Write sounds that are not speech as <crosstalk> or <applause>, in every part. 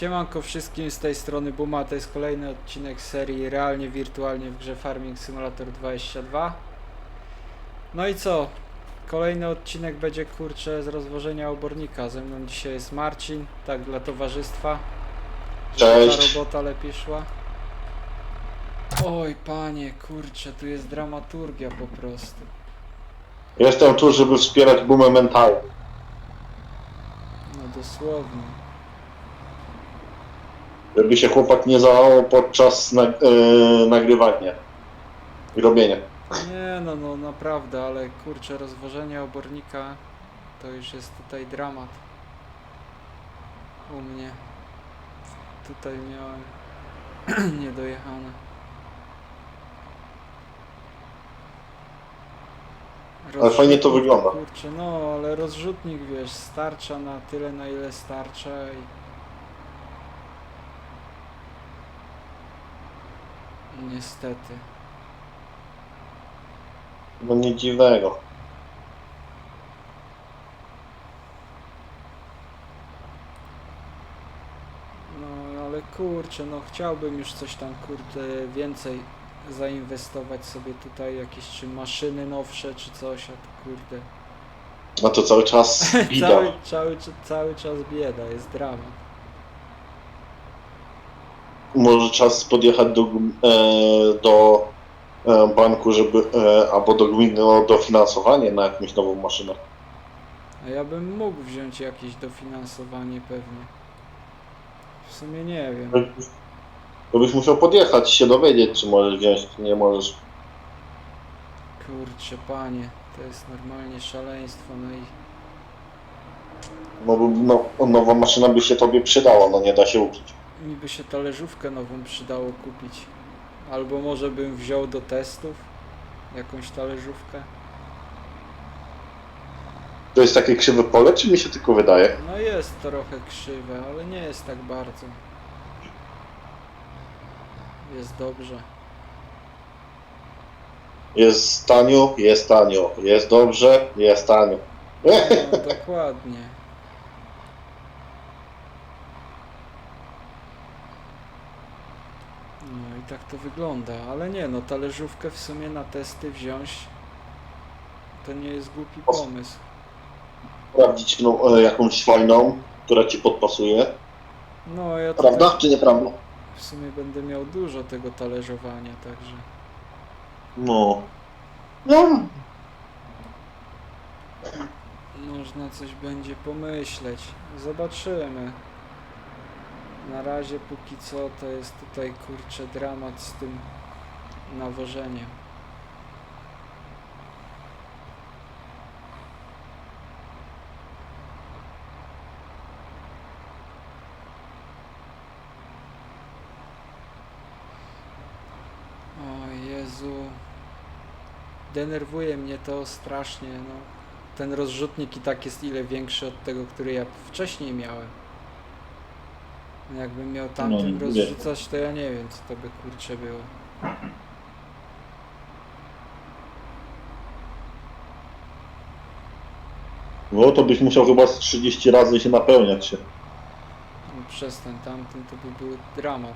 Siemanko wszystkim z tej strony Buma, to jest kolejny odcinek serii Realnie Wirtualnie w grze Farming Simulator 22 No i co? Kolejny odcinek będzie kurczę z rozwożenia obornika Ze mną dzisiaj jest Marcin, tak dla towarzystwa Żeby Ta Cześć. robota lepiej szła Oj panie, kurczę, tu jest dramaturgia po prostu Jestem tu, żeby wspierać boomę mentalną. No dosłownie Żeby się chłopak nie załamał podczas yy, nagrywania i robienia. Nie no, no naprawdę, ale kurczę, rozwożenie obornika to już jest tutaj dramat. U mnie. Tutaj miałem <clears throat> niedojechane. Ale fajnie to wygląda. Kurczę, no ale rozrzutnik wiesz, starcza na tyle na ile starcza i... Niestety. No nic dziwnego. No ale kurczę, no chciałbym już coś tam kurde więcej zainwestować sobie tutaj jakieś czy maszyny nowsze czy coś, a to kurde. A to cały czas <laughs> bida. Cały, cały, cały czas bieda, jest dramat. Może czas podjechać do, e, do e, banku, żeby, e, albo do gminy o dofinansowanie na jakąś nową maszynę. A ja bym mógł wziąć jakieś dofinansowanie pewnie. W sumie nie wiem. To byś musiał podjechać i się dowiedzieć, czy możesz wziąć, czy nie możesz. Kurczę panie, to jest normalnie szaleństwo, no i No, no, nowa maszyna by się tobie przydała, no nie da się ukryć. Mi by się talerzówkę nową przydało kupić. Albo może bym wziął do testów jakąś talerzówkę. To jest takie krzywe pole, czy mi się tylko wydaje? No jest trochę krzywe, ale nie jest tak bardzo. Jest dobrze. Jest tanio, jest tanio. Jest dobrze, jest tanio. No, <laughs> dokładnie. No i tak to wygląda, ale nie no, talerzówkę w sumie na testy wziąć to nie jest głupi pomysł. Sprawdzić no, e, jakąś fajną, która ci podpasuje. No ja tutaj Prawda czy nieprawda? w sumie będę miał dużo tego talerzowania, także No. No. można coś będzie pomyśleć. Zobaczymy. Na razie póki co to jest tutaj kurczę dramat z tym nawożeniem. O Jezu. Denerwuje mnie to strasznie, no. Ten rozrzutnik i tak jest ile większy od tego, który ja wcześniej miałem. Jakbym miał tamtym No, nie. rozrzucać, to ja nie wiem, co to by kurcze było. No to byś musiał chyba z 30 razy się napełniać się. No, przez ten tamtym to by był dramat.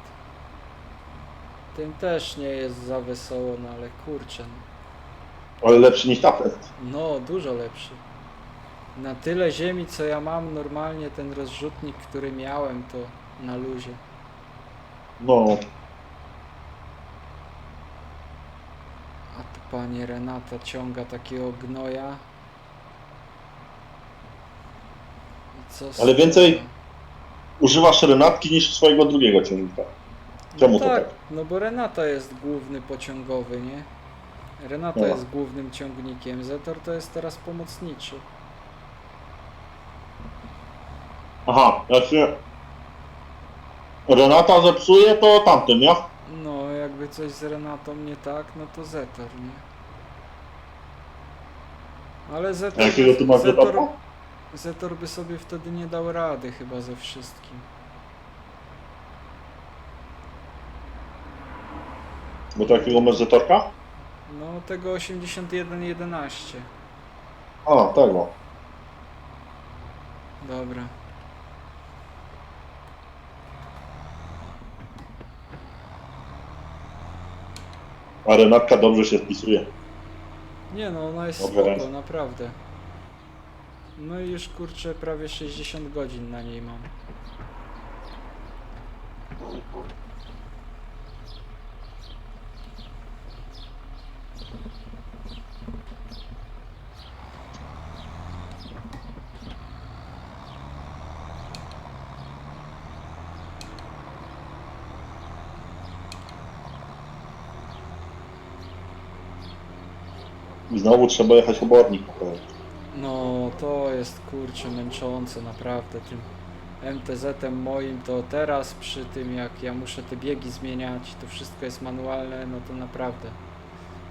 Tym też nie jest za wesoło, no ale kurczę. no. Ale lepszy niż tamten. No, dużo lepszy. Na tyle ziemi, co ja mam, normalnie ten rozrzutnik, który miałem, to na luzie. No. A tu pani Renata ciąga takiego gnoja. I co z Ale tego? więcej Używasz renatki niż swojego drugiego ciągnika. Czemu no to tak, tak? no bo Renata jest główny pociągowy, nie? Renata No. jest głównym ciągnikiem, Zetor to jest teraz pomocniczy. Aha, jak się Renata zepsuje, to tamten, nie? No, jakby coś z Renatą nie tak, no to Zetor, nie? Ale Zetor, Jakiego ty masz Zetor? Zetor by sobie wtedy nie dał rady chyba ze wszystkim. Bo to jakiego masz zetorka? No, tego 8111. A, tego. Dobra. A Renatka dobrze się spisuje. Nie no, ona jest Dobra. spoko, naprawdę. No i już kurczę prawie 60 godzin na niej mam. I znowu trzeba jechać obornik. No to jest kurczę męczące naprawdę tym MTZ-em moim to teraz przy tym jak ja muszę te biegi zmieniać, to wszystko jest manualne, no to naprawdę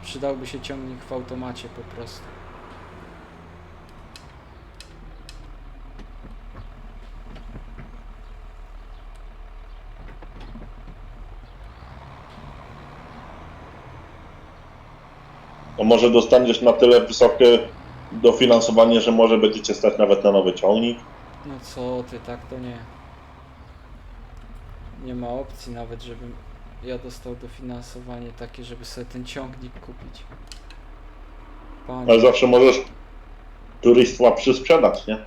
przydałby się ciągnik w automacie po prostu. Może dostaniesz na tyle wysokie dofinansowanie, że może będziecie stać nawet na nowy ciągnik. No co ty, tak to nie. Nie ma opcji nawet, żebym ja dostał dofinansowanie takie, żeby sobie ten ciągnik kupić. Ale Panie, zawsze możesz któryś słabszy sprzedać, nie?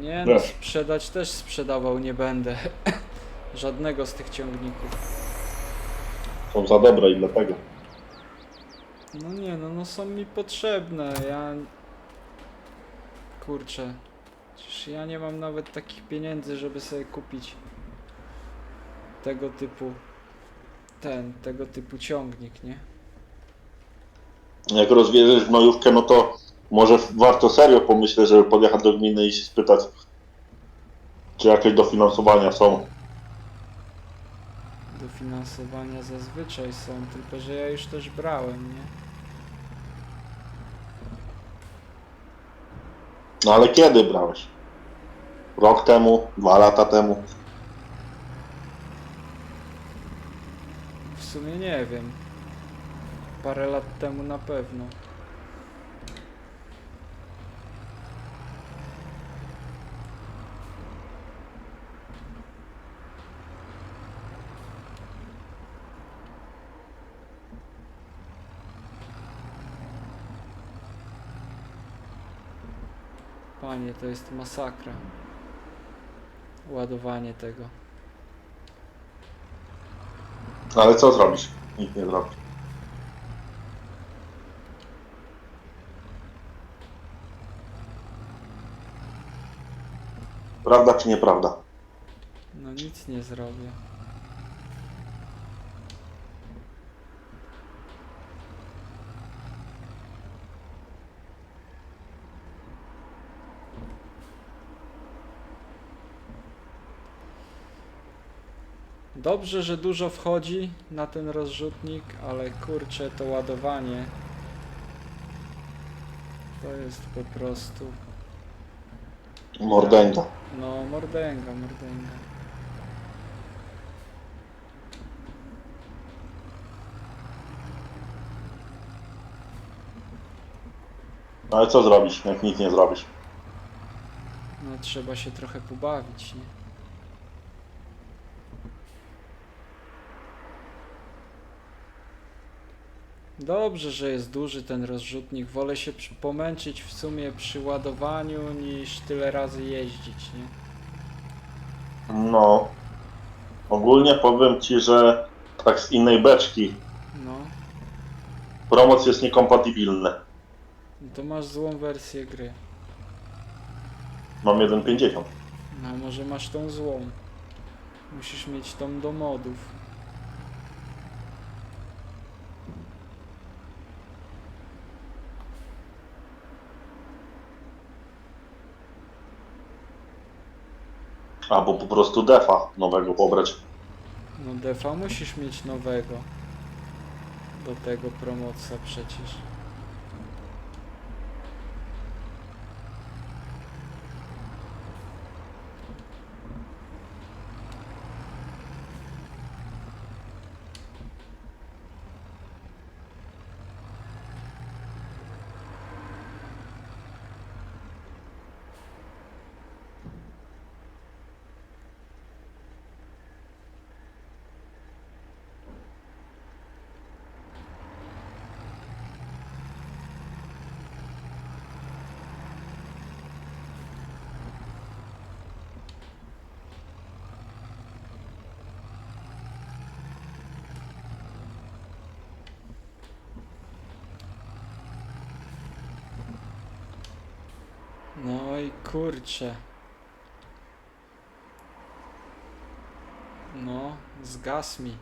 nie no, Wiesz. sprzedać też sprzedawał nie będę. <laughs> Żadnego z tych ciągników. Są za dobre i dlatego. No nie no, no są mi potrzebne, ja... Kurczę. Przecież ja nie mam nawet takich pieniędzy, żeby sobie kupić tego typu... Ten, tego typu ciągnik, nie? Jak rozwieziesz gnojówkę, no to może warto serio pomyśleć, żeby podjechać do gminy i się spytać, czy jakieś dofinansowania są. Dofinansowania zazwyczaj są, tylko że ja już też brałem, nie? No ale kiedy brałeś? Rok temu? Dwa lata temu? W sumie nie wiem. Parę lat temu na pewno. Panie, to jest masakra. Ładowanie tego. No ale co zrobisz? Nikt nie zrobi. Prawda czy nieprawda? No nic nie zrobię. Dobrze, że dużo wchodzi na ten rozrzutnik, ale kurczę to ładowanie to jest po prostu Mordęga. no mordęga, mordęga. No ale co zrobisz, jak nic nie zrobisz? No trzeba się trochę pobawić, nie? Dobrze, że jest duży ten rozrzutnik. Wolę się pomęczyć w sumie przy ładowaniu niż tyle razy jeździć, nie? No. Ogólnie powiem ci, że tak z innej beczki No, promoc jest niekompatybilny. no to masz złą wersję gry. Mam 1,50. No może masz tą złą. Musisz mieć tą do modów. Albo po prostu defa nowego pobrać. No defa musisz mieć nowego. Do tego promocja przecież. I kurczę. No, zgasł mi.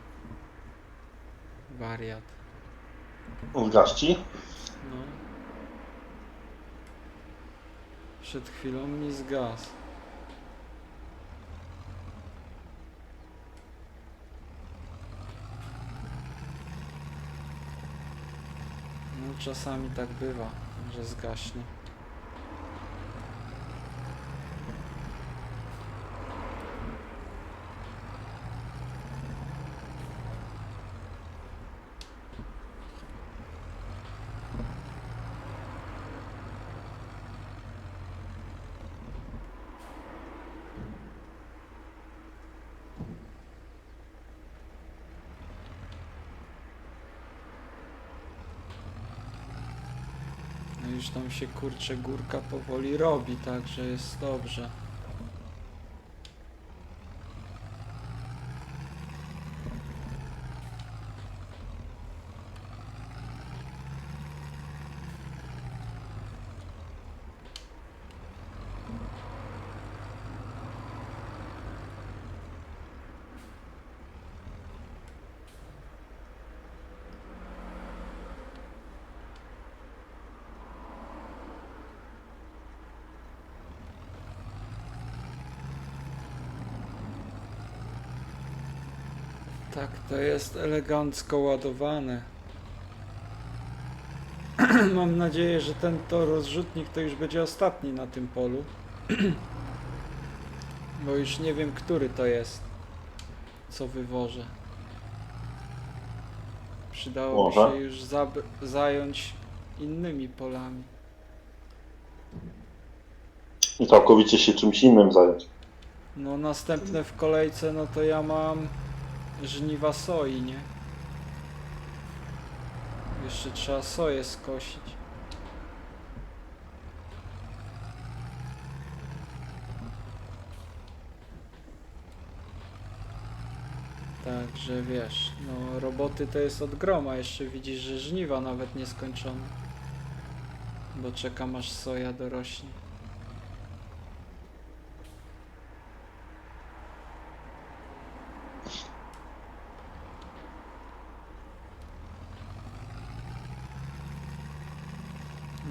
Wariat. Zgasz ci? No. Przed chwilą mi zgasł. No czasami tak bywa, że zgaśnie. No już tam się kurczę górka powoli robi, także jest dobrze. Tak, to jest elegancko ładowane. <clears throat> Mam nadzieję, że ten to rozrzutnik to już będzie ostatni na tym polu. <clears throat> Bo już nie wiem, który to jest, co wywożę. Przydałoby Może. się już zająć innymi polami. I całkowicie się czymś innym zająć. No następne w kolejce, no to ja mam żniwa soi, nie? Jeszcze trzeba soję skosić. Także wiesz, no roboty to jest od groma, jeszcze widzisz, że żniwa nawet nie skończone. Bo czekam aż soja dorośnie.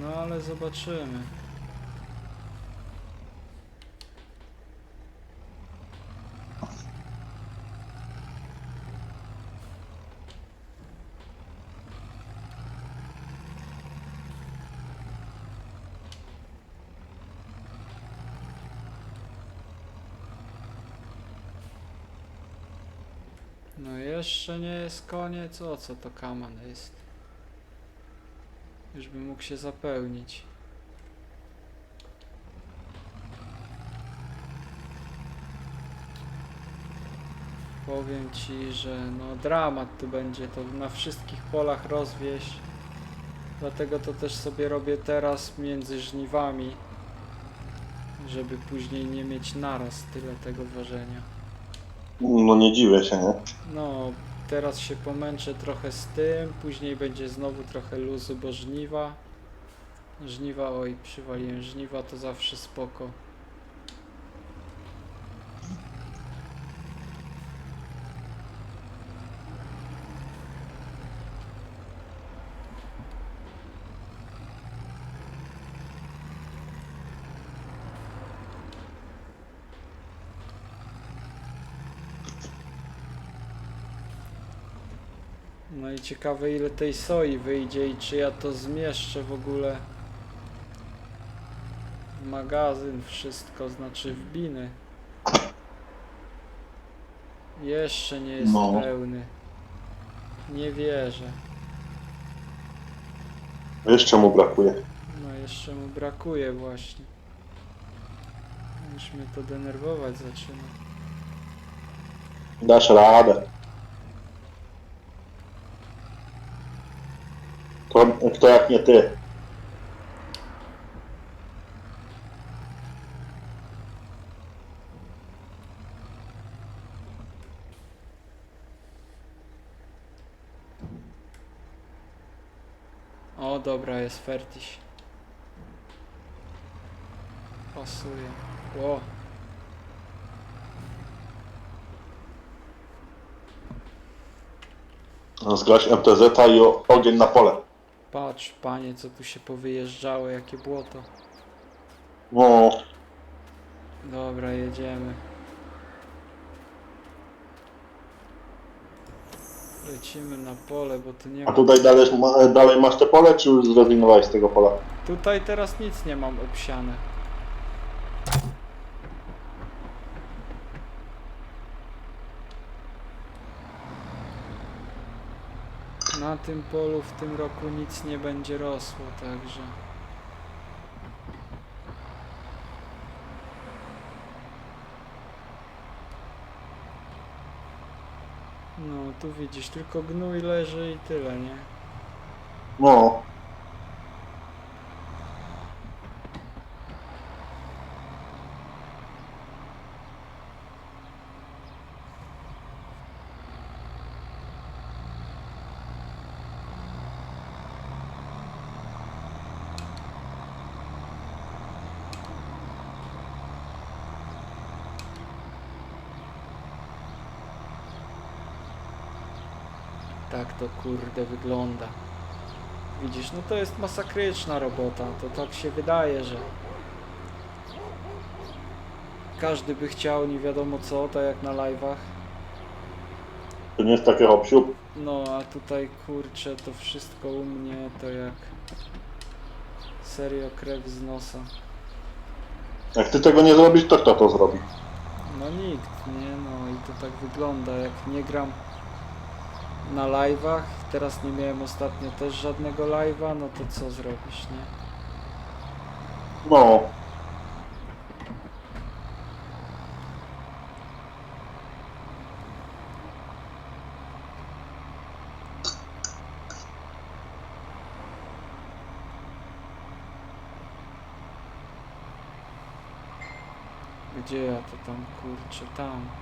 No zobaczymy. No jeszcze nie jest koniec, o co to kaman jest? Już bym mógł się zapełnić. Powiem ci, że no dramat tu będzie to na wszystkich polach rozwieść. Dlatego to też sobie robię teraz między żniwami, żeby później nie mieć naraz tyle tego ważenia. No nie dziwię się, nie? No, teraz się pomęczę trochę z tym, później będzie znowu trochę luzu, bo żniwa. Żniwa, oj, przywaliłem żniwa, to zawsze spoko. No i ciekawe ile tej soi wyjdzie i czy ja to zmieszczę w ogóle w magazyn, wszystko, znaczy w biny. Jeszcze nie jest No. pełny. Nie wierzę. Wiesz czemu brakuje? No jeszcze mu brakuje właśnie. Już mnie to denerwować zaczyna. Dasz radę. To, kto jak nie ty? O, dobra, jest fertiś. pasuje. Ło, MTZ i o- ogień na pole. Patrz panie, co tu się powyjeżdżało, jakie błoto. No, Dobra, jedziemy. Lecimy na pole, bo tu nie a ma... tutaj dalej, ma- dalej masz te pole, czy już zrezygnowałeś z tego pola? Tutaj teraz nic nie mam obsiane. Na tym polu w tym roku nic nie będzie rosło, także... No, tu widzisz, tylko gnój leży i tyle, nie? No, Tak to kurde wygląda. Widzisz, no to jest masakryczna robota. To tak się wydaje, że każdy by chciał nie wiadomo co, tak jak na live'ach. to nie jest takie hop No a tutaj kurczę to wszystko u mnie to jak serio krew z nosa. Jak ty tego nie zrobisz, to kto to zrobi? No nikt, nie? No i to tak wygląda, jak nie gram na live'ach, teraz nie miałem ostatnio też żadnego live'a, no to co zrobisz, nie? No, Gdzie ja to tam kurczę, tam.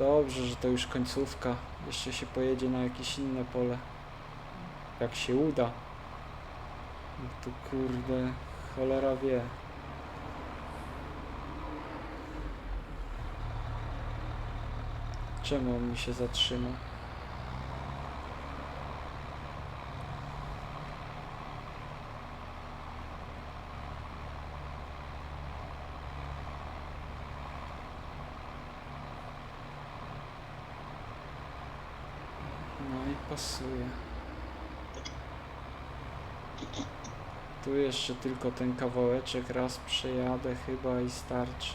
Dobrze, że to już końcówka. Jeszcze się pojedzie na jakieś inne pole. Jak się uda. No tu kurde, cholera wie. Czemu on mi się zatrzymał? No i pasuje. Tu jeszcze tylko ten kawałeczek raz przejadę chyba i starczy.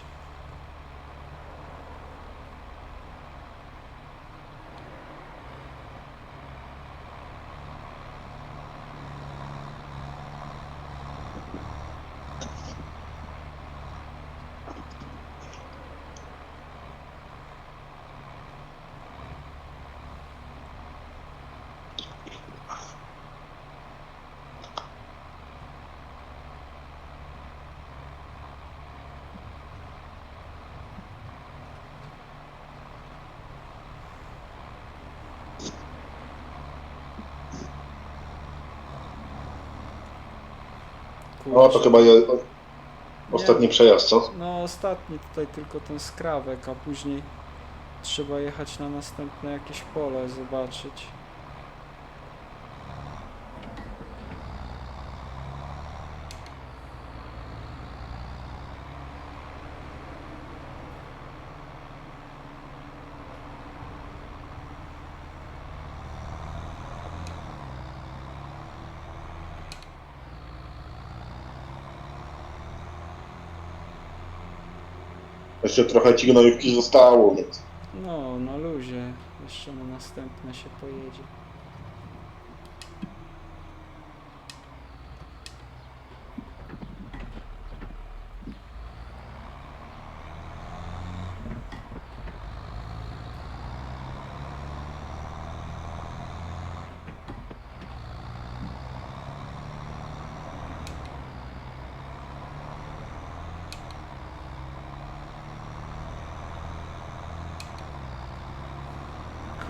No to chyba jest ostatni przejazd, co? No ostatni tutaj tylko ten skrawek, a później trzeba jechać na następne jakieś pole, zobaczyć. Jeszcze trochę ci gnojówki zostało, więc No, na luzie. Jeszcze na następne się pojedzie.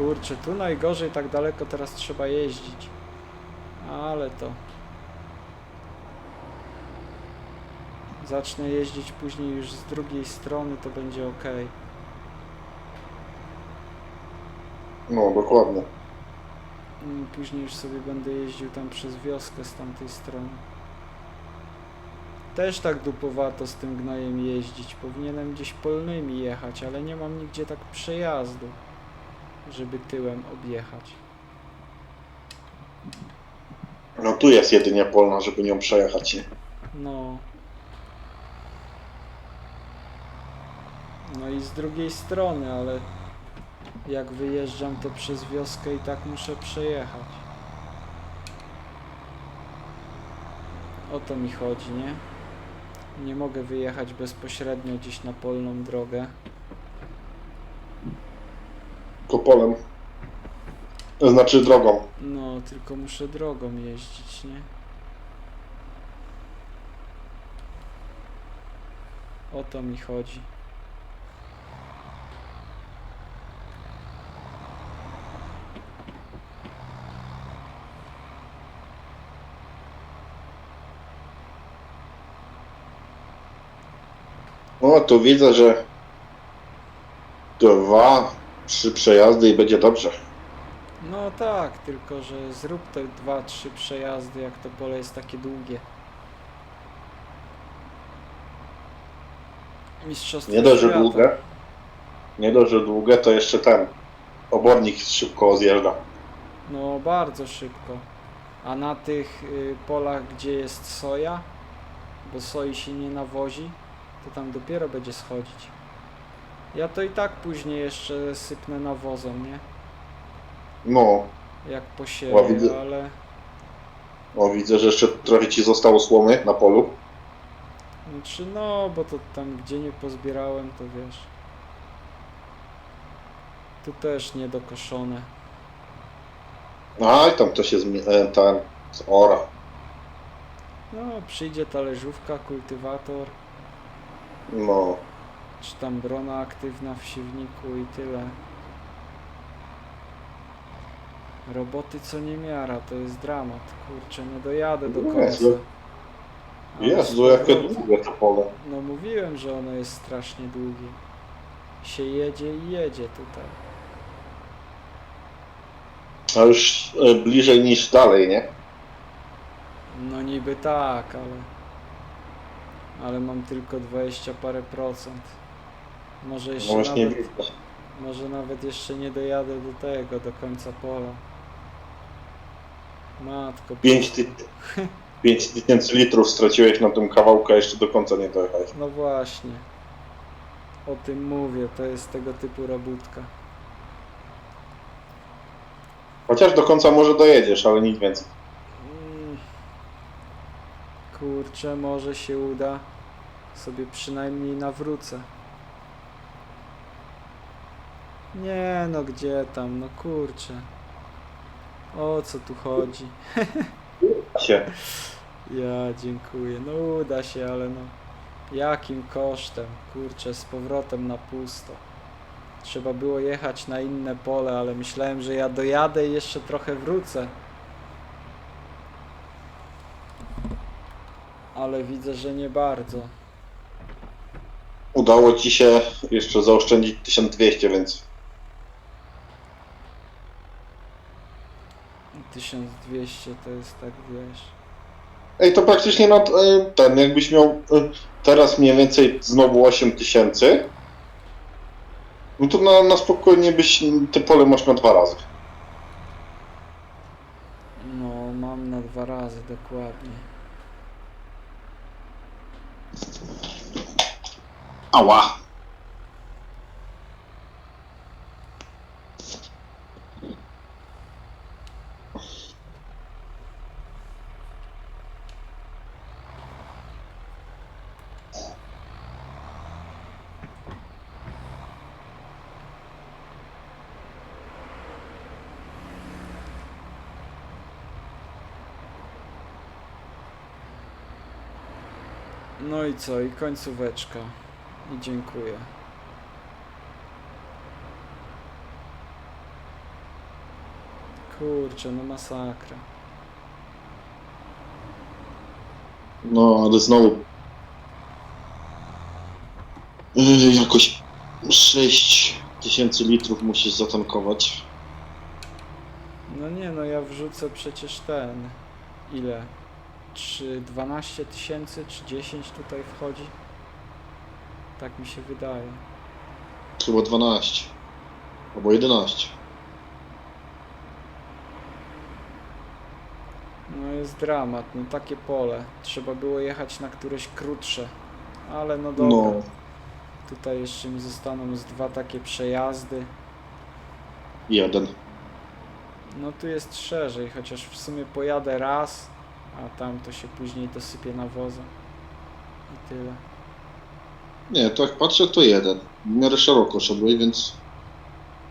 Kurczę, tu najgorzej tak daleko teraz trzeba jeździć. Ale to. Zacznę jeździć później już z drugiej strony, to będzie ok. No, dokładnie. Mm, Później już sobie będę jeździł tam przez wioskę z tamtej strony. Też tak dupowato z tym gnojem jeździć. Powinienem gdzieś polnymi jechać, ale nie mam nigdzie tak przejazdu, żeby tyłem objechać. No tu jest jedynie polna, żeby nią przejechać. nie? No. No i z drugiej strony, ale jak wyjeżdżam to przez wioskę i tak muszę przejechać. O to mi chodzi, nie? Nie mogę wyjechać bezpośrednio gdzieś na polną drogę. Tylko polem. To znaczy drogą. No, tylko muszę drogą jeździć, nie? O to mi chodzi. No tu widzę, że dwa, trzy przejazdy i będzie dobrze. No tak, tylko że zrób te dwa, trzy przejazdy, jak to pole jest takie długie. Mistrzostwo Nie dość, że świata. długie. Nie dość, że długie, to jeszcze ten obornik szybko zjeżdża. No bardzo szybko. A na tych y, polach, gdzie jest soja, bo soi się nie nawozi, to tam dopiero będzie schodzić. Ja to i tak później jeszcze sypnę nawozem, nie? No, Jak O, posieję, widzę. ale o widzę, że jeszcze trochę ci zostało słomy na polu. Znaczy no, bo to tam gdzie nie pozbierałem, to wiesz. Tu też niedokoszone. A i tam to się e, ten z ora. No, przyjdzie talerzówka, kultywator, No, czy tam brona aktywna w siewniku i tyle. Roboty co nie miara, to jest dramat. Kurczę, nie dojadę do końca. Jezu. Ale Jezu, z jakie długie to pole. No mówiłem, że ono jest strasznie długie. Się jedzie i jedzie tutaj. A już e, bliżej niż dalej, nie? No niby tak, ale... Ale mam tylko 20 parę procent. Może No jeszcze właśnie nawet, może nawet jeszcze nie dojadę do tego, do końca pola. Matko, Pięć ty... 5 tysięcy litrów straciłeś na tym kawałku, a jeszcze do końca nie dojechałeś. no właśnie. O tym mówię, to jest tego typu robótka. Chociaż do końca może dojedziesz, ale nic więcej. Mm. Kurczę, może się uda. Sobie przynajmniej nawrócę. Nie no, gdzie tam, no kurczę. O co tu chodzi? Się. Ja dziękuję. No uda się, ale no. Jakim kosztem? Kurczę, z powrotem na pusto. Trzeba było jechać na inne pole, ale myślałem, że ja dojadę i jeszcze trochę wrócę. Ale widzę, że nie bardzo. Udało ci się jeszcze zaoszczędzić 1200, więc 1200 to jest tak, wiesz. Ej, to praktycznie na e, ten, jakbyś miał e, teraz mniej więcej znowu 8000, no to na, na spokojnie byś te pole masz na dwa razy. No, mam na dwa razy dokładnie. Ała! No i co? I końcóweczka. I dziękuję. Kurczę, no masakra. No, ale znowu. Yy, jakoś 6 tysięcy litrów musisz zatankować. No nie, no ja wrzucę przecież ten. Ile? Czy 12 tysięcy, czy 10 tutaj wchodzi? Tak mi się wydaje. Chyba 12. Albo 11. No jest dramat, no takie pole. Trzeba było jechać na któreś krótsze. Ale no dobra. No, Tutaj jeszcze mi zostaną z dwa takie przejazdy. jeden. No tu jest szerzej, chociaż w sumie pojadę raz, a tam to się później dosypie nawozem. I tyle. Nie, to jak patrzę, to jeden. W miarę szeroko szedłeś, więc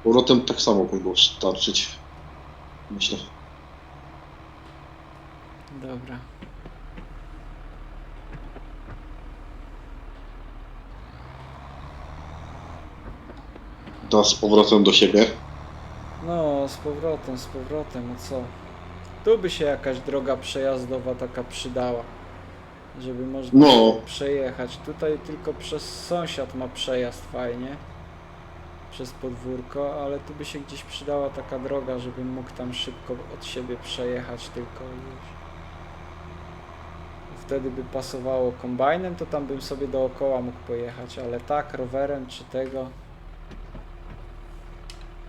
powrotem tak samo mogło starczyć. Myślę. Dobra. Teraz z powrotem do siebie. No, z powrotem, z powrotem, no co? Tu by się jakaś droga przejazdowa taka przydała, żeby można No. przejechać. Tutaj tylko przez sąsiad ma przejazd fajnie, przez podwórko, ale tu by się gdzieś przydała taka droga, żebym mógł tam szybko od siebie przejechać tylko i już. Wtedy by pasowało kombajnem, to tam bym sobie dookoła mógł pojechać, ale tak, rowerem czy tego,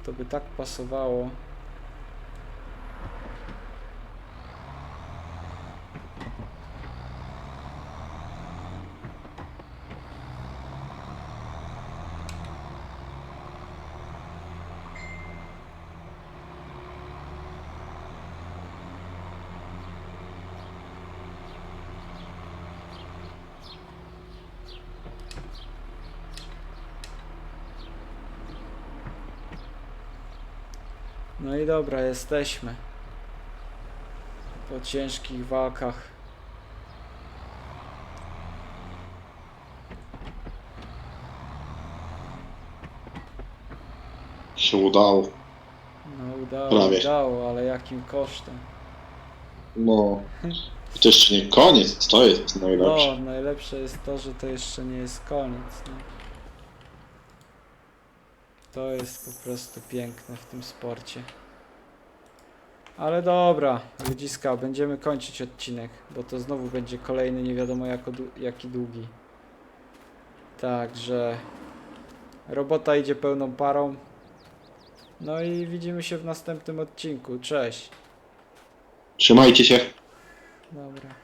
to by tak pasowało. No i dobra, jesteśmy. Po ciężkich walkach. Się udało. No udało, Prawie. udało, ale jakim kosztem? No. To jeszcze nie koniec, to jest najlepsze. No, najlepsze jest to, że to jeszcze nie jest koniec. Nie? To jest po prostu piękne w tym sporcie. Ale dobra, ludziska, będziemy kończyć odcinek, bo to znowu będzie kolejny nie wiadomo jako, jaki długi. Także robota idzie pełną parą. No i widzimy się w następnym odcinku. Cześć. Trzymajcie się. Dobra.